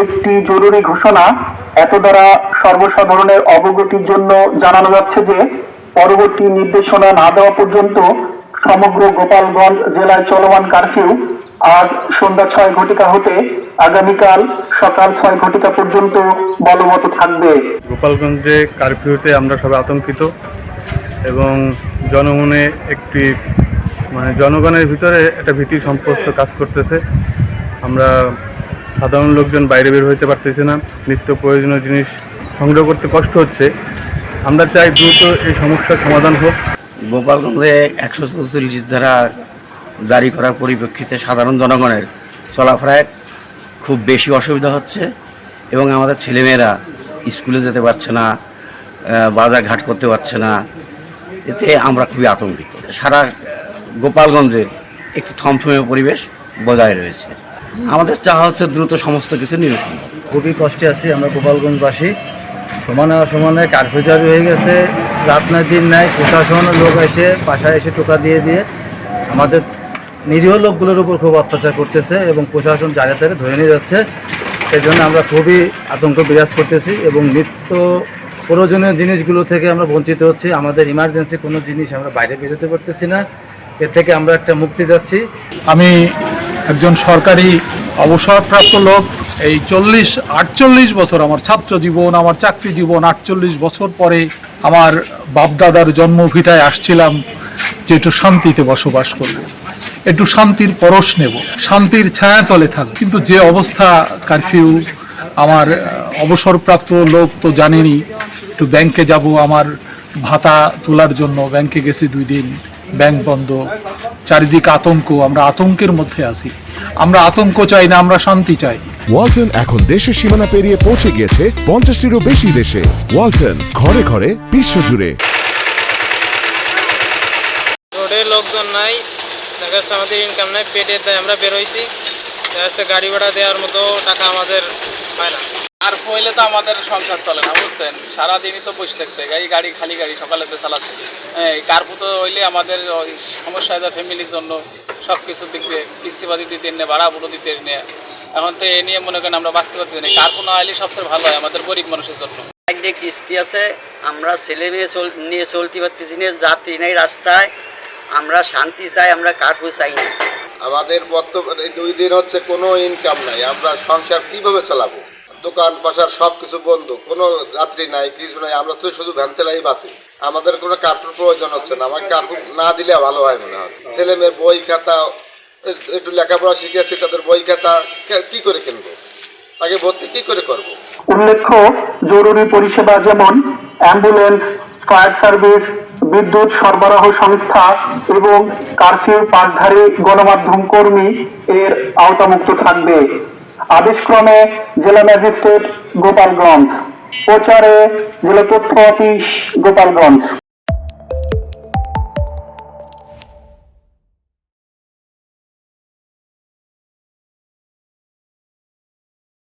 একটি জরুরি ঘোষণা এত দ্বারা সর্বসাধারণের অবগতির জন্য জানানো যাচ্ছে যে, পরবর্তী নির্দেশনা না দেওয়া পর্যন্ত সমগ্র গোপালগঞ্জ জেলায় চলমান কারফিউ আজ সন্ধ্যা ছয় ঘটিকা হতে আগামীকাল সকাল ছয় ঘটিকা পর্যন্ত বলবৎ থাকবে। গোপালগঞ্জে কারফিউতে আমরা সবাই আতঙ্কিত এবং জনগণে একটি মানে জনগণের ভিতরে একটা ভীতি সম্পস্ত কাজ করতেছে। আমরা সাধারণ লোকজন বাইরে বের হইতে পারতেছে না। নিত্য প্রয়োজনীয় জিনিস সংগ্রহ করতে কষ্ট হচ্ছে। আমরা চাই দ্রুত এই সমস্যার সমাধান হোক। গোপালগঞ্জে একশো চৌচল্লিশ ধারা জারি করার পরিপ্রেক্ষিতে সাধারণ জনগণের চলাফেরায় খুব বেশি অসুবিধা হচ্ছে এবং আমাদের ছেলেমেয়েরা স্কুলে যেতে পারছে না বাজার ঘাট করতে পারছে না। এতে আমরা খুবই আতঙ্কিত। সারা গোপালগঞ্জে একটি থমথমে পরিবেশ বজায় রয়েছে। আমাদের চাওয়া হচ্ছে দ্রুত সমস্ত কিছু নিরসন। খুবই কষ্টে আছি আমরা গোপালগঞ্জবাসী। সমানে অসমানে কারফিউ হয়ে গেছে রাত নাই দিন নাই প্রশাসনের লোক এসে বাসায় এসে টোকা দিয়ে দিয়ে আমাদের নিরীহ লোকগুলোর উপর খুব অত্যাচার করতেছে এবং প্রশাসন জায়গা থেকে ধরে নিয়ে যাচ্ছে। সেই জন্য আমরা খুবই আতঙ্ক বিরাজ করতেছি এবং নিত্য প্রয়োজনীয় জিনিসগুলো থেকে আমরা বঞ্চিত হচ্ছি। আমাদের ইমার্জেন্সি কোনো জিনিস আমরা বাইরে বেরোতে পারতেছি না। এর থেকে আমরা একটা মুক্তি যাচ্ছি। আমি একজন সরকারি অবসরপ্রাপ্ত লোক। এই চল্লিশ, আটচল্লিশ বছর আমার ছাত্র জীবন, আমার চাকরি জীবন, আটচল্লিশ বছর পরে আমার বাপদাদার জন্মভিটায় আসছিলাম যে একটু শান্তিতে বসবাস করব। একটু শান্তির পরশ নেব, শান্তির ছায়াতলে থাকব কিন্তু যে অবস্থা কারফিউ আমার অবসরপ্রাপ্ত লোক তো জানেনই একটু ব্যাংকে যাব, আমার ভাতা তোলার জন্য ব্যাংকে গেছি দুই দিন। ব্যাংক বন্ধ চারিদিকে আতঙ্ক আমরা আতঙ্কের মধ্যে আছি। আমরা আতঙ্ক চাই না আমরা শান্তি চাই। ওয়ালটন এখন দেশের সীমানা পেরিয়ে পৌঁছে গিয়েছে পঞ্চাশটিরও বেশি দেশে। ওয়ালটন ঘরে ঘরে বিশ্বজুড়ে রোডে লোকজন নাই দেখা যাচ্ছে আমাদের ইনকাম নাই পেটের দায় আমরা বেরোইছি দেখা যাচ্ছে গাড়ি ভাড়া দেওয়ার মতো টাকা আমাদের হয় না। আর হইলে তো আমাদের সংসার চলে না বুঝছেন? সারাদিনই তো বসে থাকতে এই গাড়ি খালি গাড়ি সকালে তো চালাচ্ছে এই কার্পু তো হইলে আমাদের সমস্যা হয় ফ্যামিলির জন্য সব কিছুর দিক দিয়ে কিস্তিপাতি দিতে নিয়ে ভাড়া বুড়ো দিতে নিয়ে। এখন তো এ নিয়ে মনে করেন আমরা বাঁচতে পারতেছি না। কার্পু না হলে সবচেয়ে ভালো হয় আমাদের গরিব মানুষের জন্য। যে কিস্তি আছে আমরা ছেলে মেয়ে চল নিয়ে চলতে পারতেছি না যাত্রী নেই রাস্তায়। আমরা শান্তি চাই আমরা কার্ফু চাই না। আমাদের বর্তমানে দুই দিন হচ্ছে কোনো ইনকাম নাই। আমরা সংসার কীভাবে চালাবো? দোকান বাসার সব কিছু বন্ধ। কোনো যাত্রী নাই, কিছু নাই, আমরা তো শুধু ভ্যানতেলাই বাঁচি। আমাদের কোনো কার্পুর প্রয়োজন হচ্ছে না আমার কার্পুর না দিলে ভালো হয় মনে হয়। ছেলে মেয়ের বই খাতা, একটু লেখাপড়া শিখেছি, তাদের বই খাতা কি করে কিনবো? তাকে ভর্তি কি করে করব? উল্লেখ্য, জরুরি পরিষেবা যেমন অ্যাম্বুলেন্স, ফায়ার সার্ভিস, বিদ্যুৎ সরবরাহ সংস্থা এবং কারফিউ পাঠধারী গণমাধ্যম কর্মী এর আওতামুক্ত থাকবে। আদেশক্রমে জেলা ম্যাজিস্ট্রেট গোপালগঞ্জ। প্রচারে জেলা তথ্য অফিস গোপালগঞ্জ।